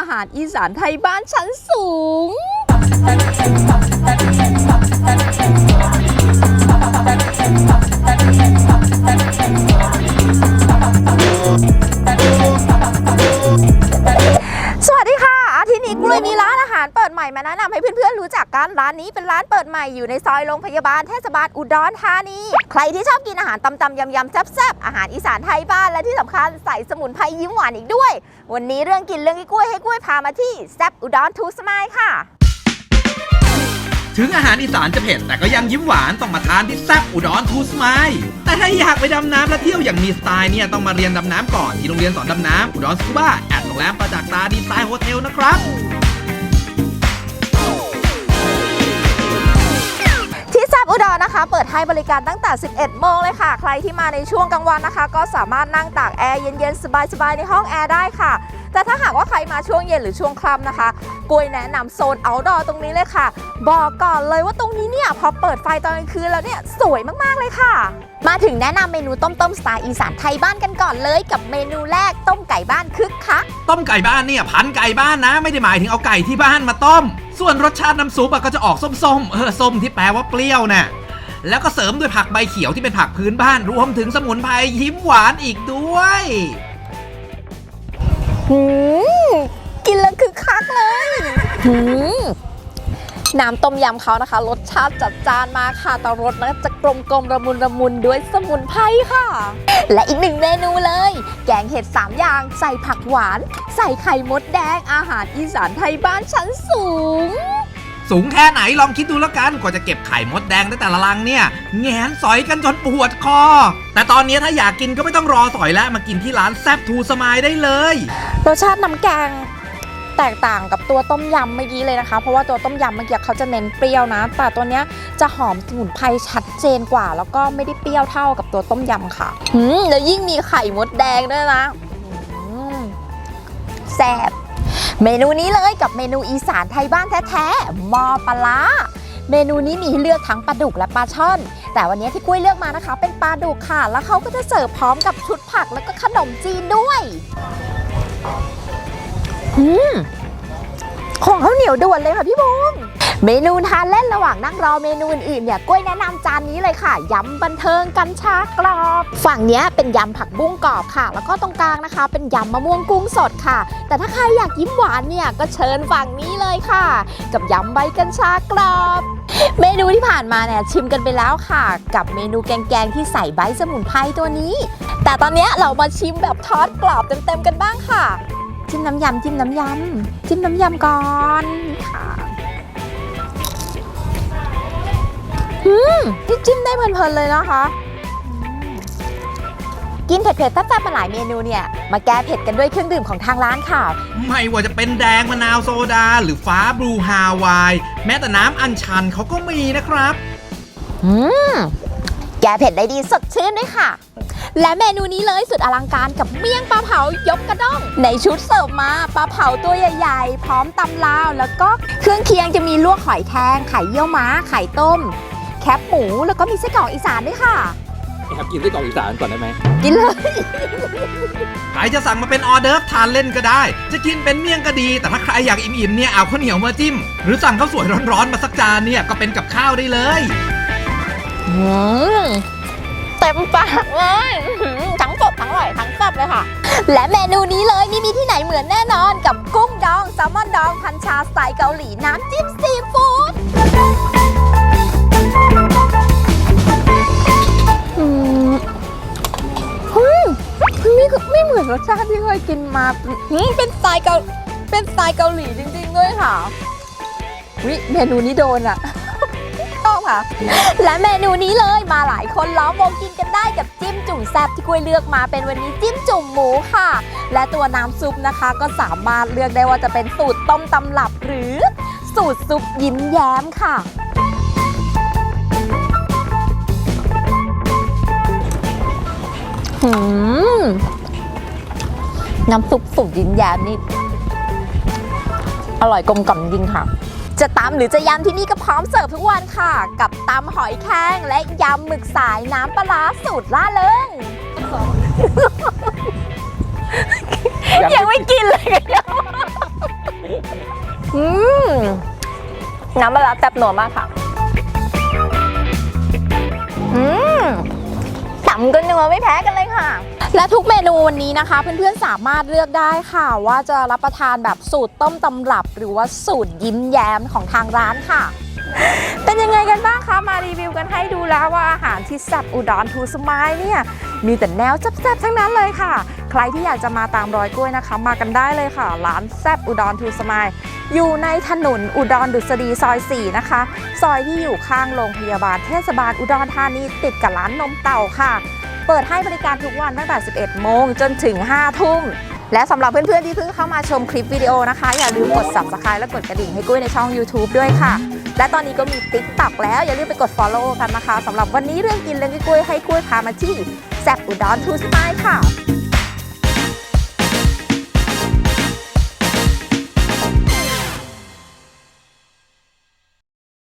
อาหารอีสานไทยบ้านชั้นสูงส ม่มาแนะนำให้เพื่อนๆรู้จักกันร้านนี้เป็นร้านเปิดใหม่อยู่ในซอยโรงพยาบาลเทศบาลอุดรธานี ใครที่ชอบกินอาหารตำๆยำๆแซ่บๆอาหารอีสานไทยบ้านและที่สำคัญใส่สมุนไพรยิ้มหวานอีกด้วย วันนี้เรื่องกินเรื่องกล้วยให้กล้วยพามาที่แซ่บอุดรทูสมายค่ะ ถึงอาหารอีสานจะเผ็ดแต่ก็ยังยิ้มหวานต้องมาทานที่แซ่บอุดรทูสไมล์แต่ถ้าอยากไปดำน้ำและเที่ยวอย่างมีสไตล์เนี่ยต้องมาเรียนดำน้ำก่อนที่โรงเรียนสอนดำน้ำอุดรสกูบ้าแอดโรงแรมประจักษ์ตาดีไซน์โฮเทลนะครับ ahora. แซบอุดรนะคะ เปิดให้บริการตั้งแต่ 11 โมงเลยค่ะ ใครที่มาในช่วงกลางวันนะคะ ก็สามารถนั่งตากแอร์เย็นๆ สบายๆ ในห้องแอร์ได้ค่ะ แต่ถ้าหากว่าใครมาช่วงเย็นหรือช่วงค่ำนะคะกล้วยแนะนำโซน outdoor ตรงนี้เลยค่ะ บอกก่อนเลยว่าตรงนี้เนี่ยพอเปิดไฟตอนกลางคืนแล้วเนี่ยสวยมากๆเลยค่ะ มาถึงแนะนำเมนูต้มต้มๆสไตล์อีสานไทยบ้านกันก่อนเลย กับเมนูแรกต้มไก่บ้านคึกคัก ต้มไก่บ้านเนี่ยพันไก่บ้านนะ ไม่ได้หมายถึงเอาไก่ที่บ้านมาต้ม ส่วนรสชาติน้ำซุปอะก็จะออกส้มๆเออส้มที่แปลว่าเปรี้ยวน่ะ แล้วก็เสริมด้วยผักใบเขียวที่เป็นผักพื้นบ้าน รวมถึงสมุนไพรยิ้มหวานอีกด้วยหืมกินแล้วคือคักเลยหืมน้ำต้มยำเขานะคะ รสชาติจัดจ้านมากค่ะแต่รสนะจะกลมกลมระมุนระมุนด้วยสมุนไพรค่ะ และอีกหนึ่งเมนูเลย แกงเห็ดสามอย่าง ใส่ผักหวาน ใส่ไข่มดแดงอาหารอีสานไทยบ้านชั้นสูง สูงแค่ไหนลองคิดดูแล้วกันกว่าจะเก็บไข่มดแดงได้แต่ละลังเนี่ยแงนสอยกันจนปวดคอ แต่ตอนนี้ถ้าอยากกินก็ไม่ต้องรอสอยแล้วมากินที่ร้านแซบทูสมายได้เลย รสชาติน้ำแกงแตกต่างกับตัวต้มยำเมื่อกี้เลยนะคะ เพราะว่าตัวต้มยำเมื่อกี้เขาจะเน้นเปรี้ยวนะ แต่ตัวเนี้ยจะหอมสมุนไพรชัดเจนกว่า แล้วก็ไม่ได้เปรี้ยวเท่ากับตัวต้มยำค่ะ หืมแล้วยิ่งมีไข่มดแดงด้วยนะหืมแซ่บ เมนูนี้เลยกับเมนูอีสานไทยบ้านแท้ๆมอปลาเมนูนี้มีให้เลือกทั้งปลาดุกและปลาช่อน แต่วันนี้ที่กุ้ยเลือกมานะคะ เป็นปลาดุกค่ะ แล้วเขาก็จะเสิร์ฟพร้อมกับชุดผักแล้วก็ขนมจีนด้วยอืมของข้าวเหนียวด่วนเลยค่ะพี่บูม เมนูทานเล่นระหว่างนั่งรอเมนูอื่นๆเนี่ยกล้วยแนะนำจานนี้เลยค่ะยำบันเทิงกัญชากรอบ ฝั่งเนี้ยเป็นยำผักบุ้งกรอบค่ะ แล้วก็ตรงกลางนะคะ เป็นยำมะม่วงกุ้งสดค่ะ แต่ถ้าใครอยากยิ้มหวานเนี่ยก็เชิญฝั่งนี้เลยค่ะ กับยำใบกัญชากรอบเมนูที่ผ่านมาเนี่ยชิมกันไปแล้วค่ะ กับเมนูแกงๆที่ใส่ใบสมุนไพรตัวนี้ แต่ตอนนี้เรามาชิมแบบทอดกรอบเต็มๆกันบ้างค่ะ จิ้มน้ำยำจิ้มน้ำยำจิ้มน้ำยำก่อนค่ะ อืมนี่จิ้มได้เพลินๆเลยนะคะอืมกินเผ็ดๆแซ่บๆมาหลายเมนูเนี่ย มาแก้เผ็ดกันด้วยเครื่องดื่มของทางร้านค่ะ ไม่ว่าจะเป็นแดงมะนาวโซดา หรือฟ้าบลูฮาวาย แม้แต่น้ำอัญชันเขาก็มีนะครับ อืม แก้เผ็ดได้ดีสดชื่นด้วยค่ะ และเมนูนี้เลยสุดอลังการกับเมี่ยงปลาเผายกกระด้งในชุดเสิร์ฟมาปลาเผาตัวใหญ่ๆ พร้อมตำลาว แล้วก็เครื่องเคียงจะมีลวกหอยแครงไข่เยี่ยวม้าไข่ต้ม แคบหมูแล้วก็มีไส้กรอกอีสานด้วยค่ะ ครับกินไส้กรอกอีสานก่อนได้ไหมกินเลย ใครจะสั่งมาเป็นออเดิร์ฟทานเล่นก็ได้ จะกินเป็นเมี่ยงก็ดี แต่ถ้าใครอยากอิ่มๆเนี่ยเอาข้าวเหนียวมาจิ้ม หรือสั่งข้าวสวยร้อนๆมาสักจานเนี่ยก็เป็นกับข้าวได้เลย อืมเต็มปากเลยอื้อหือทั้งสดทั้งอร่อยทั้งแซ่บเลยค่ะ และเมนูนี้เลยไม่มีที่ไหนเหมือนแน่นอนกับกุ้งดองแซลมอนดอง พันชาสไตล์เกาหลีน้ำจิ้มซีฟู้ด อนรสชาติที่เคยกินมาอืมเป็นสไตล์เกาเป็นสไตล์เกาหลีจริงๆด้วยค่ะวิเมนูนี้โดนอะชอบค่ะ และเมนูนี้เลยมาหลายคนล้อมวงกินกันได้กับจิ้มจุ่มแซ่บที่กล้วยเลือกมาเป็นวันนี้จิ้มจุ่มหมูค่ะ และตัวน้ำซุปนะคะก็สามารถเลือกได้ว่าจะเป็นสูตรต้มตำรับหรือสูตรซุปยิ้มแย้มค่ะหืม น้ำซุปสูตรยินแยมนี่ อร่อยกลมกล่อมจริงค่ะ จะตำหรือจะยำที่นี่ก็พร้อมเสิร์ฟทุกวันค่ะ กับตำหอยแครงและยำหมึกสายน้ำปลาสูตรล่าเริงยังไม่กินเลยกันอืมน้ำปลาแซ่บหนัวมากค่ะ อืมตำกันนัวไม่แพ้กันเลยค่ะ และทุกเมนูวันนี้นะคะเพื่อนๆสามารถเลือกได้ค่ะ ว่าจะรับประทานแบบสูตรต้มตำรับ หรือว่าสูตรยิ้มแย้มของทางร้านค่ะ เป็นยังไงกันบ้างคะมารีวิวกันให้ดูแล้วว่าอาหารที่แซ่บอุดรทูสมายเนี่ยมีแต่แนวแซ่บๆทั้งนั้นเลยค่ะ ใครที่อยากจะมาตามรอยกล้วยนะคะ มากันได้เลยค่ะ ร้านแซ่บอุดรทูสมายอยู่ในถนนอุดรดุษฎีซอย 4 นะคะ ซอยที่อยู่ข้างโรงพยาบาลเทศบาลอุดรธานีติดกับร้านนมเต่าค่ะ เปิดให้บริการทุกวันตั้งแต่ 11 โมงจนถึง 5 ทุ่ม และสำหรับเพื่อนๆที่เพิ่งเข้ามาชมคลิปวิดีโอนะคะ อย่าลืมกด subscribe และกดกระดิ่งให้กุ้ยในช่อง YouTube ด้วยค่ะ และตอนนี้ก็มี TikTok แล้วอย่าลืมไปกด follow กันนะคะสำหรับวันนี้เรื่องกินเรื่องกุ้ยให้กุ้ยพามาที่แซบอุดรทูสไตล์ค่ะ